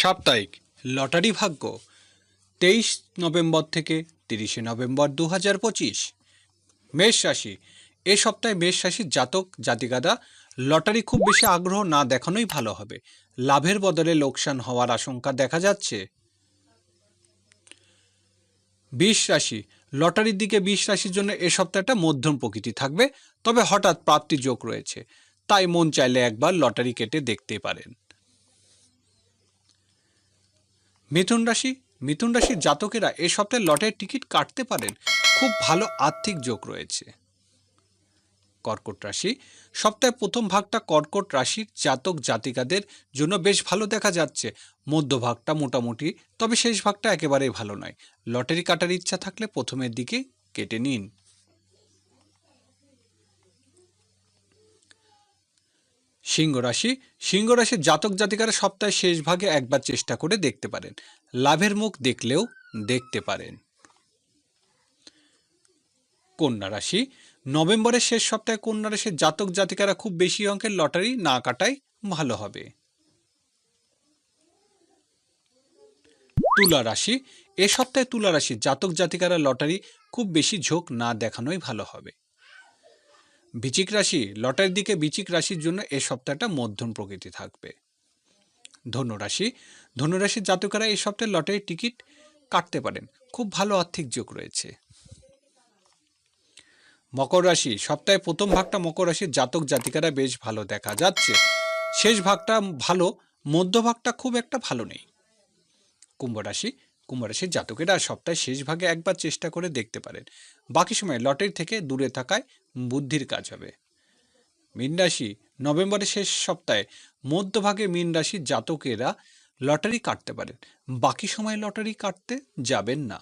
সাপ্তাহিক লটারি ভাগ্য, তেইশ নভেম্বর থেকে তিরিশে নভেম্বর দু হাজার পঁচিশ। মেষ রাশি, এ সপ্তাহে মেষ রাশির জাতক, জাতিকারা লটারি খুব বেশি আগ্রহ না দেখানোই ভালো হবে। লাভের বদলে লোকসান হওয়ার আশঙ্কা দেখা যাচ্ছে। বিষ রাশি, লটারির দিকে বিষ রাশির জন্য এ সপ্তাহটা মধ্যম প্রকৃতি থাকবে, তবে হঠাৎ প্রাপ্তি যোগ রয়েছে, তাই মন চাইলে একবার লটারি কেটে দেখতে পারেন। মিথুন রাশি, মিথুন রাশির জাতকেরা এ সপ্তাহে লটারির টিকিট কাটতে পারেন। খুব ভালো আর্থিক যোগ রয়েছে। কর্কট রাশি সপ্তাহে প্রথম ভাগটা কর্কট রাশির জাতক জাতিকাদের জন্য বেশ ভালো দেখা যাচ্ছে। মধ্যভাগটা মোটামুটি, তবে শেষ ভাগটা একেবারেই ভালো নয়। লটারি কাটার ইচ্ছা থাকলে প্রথমের দিকে কেটে নিন। সিংহ রাশি, সিংহ রাশির জাতক জাতিকারা সপ্তাহের শেষ ভাগে একবার চেষ্টা করে দেখতে পারেন। লাভের মুখ দেখলেও দেখতে পারেন। কন্যা রাশি, নভেম্বরের শেষ সপ্তাহে কন্যা রাশির জাতক জাতিকারা খুব বেশি অঙ্কের লটারি না কাটাই ভালো হবে। তুলা রাশি, এ সপ্তাহে তুলা রাশির জাতক জাতিকারা লটারি খুব বেশি ঝোঁক না দেখানোই ভালো হবে। বিচিক রাশি লটারির দিকে বিচিক রাশির জন্য এ সপ্তাহটা মধ্যম প্রকৃতি থাকবে। ধনুরাশি ধনুরাশির জাতকেরা এই সপ্তাহে লটারির টিকিট কাটতে পারেন। খুব ভালো আর্থিক যোগ রয়েছে। মকর রাশি, সপ্তাহে প্রথম ভাগটা মকর রাশির জাতক জাতিকারা বেশ ভালো দেখা যাচ্ছে। শেষ ভাগটা ভালো, মধ্যভাগটা খুব একটা ভালো নেই। কুম্ভ রাশি কুম্ভ রাশির জাতকেরা সপ্তাহের শেষ ভাগে একবার চেষ্টা করে দেখতে পারেন। বাকি সময় লটারি থেকে দূরে থাকায় বুদ্ধির কাজ হবে। মীন রাশি, নভেম্বরের শেষ সপ্তাহে মধ্যভাগে মীন রাশির জাতকেরা লটারি কাটতে পারেন। বাকি সময় লটারি কাটতে যাবেন না।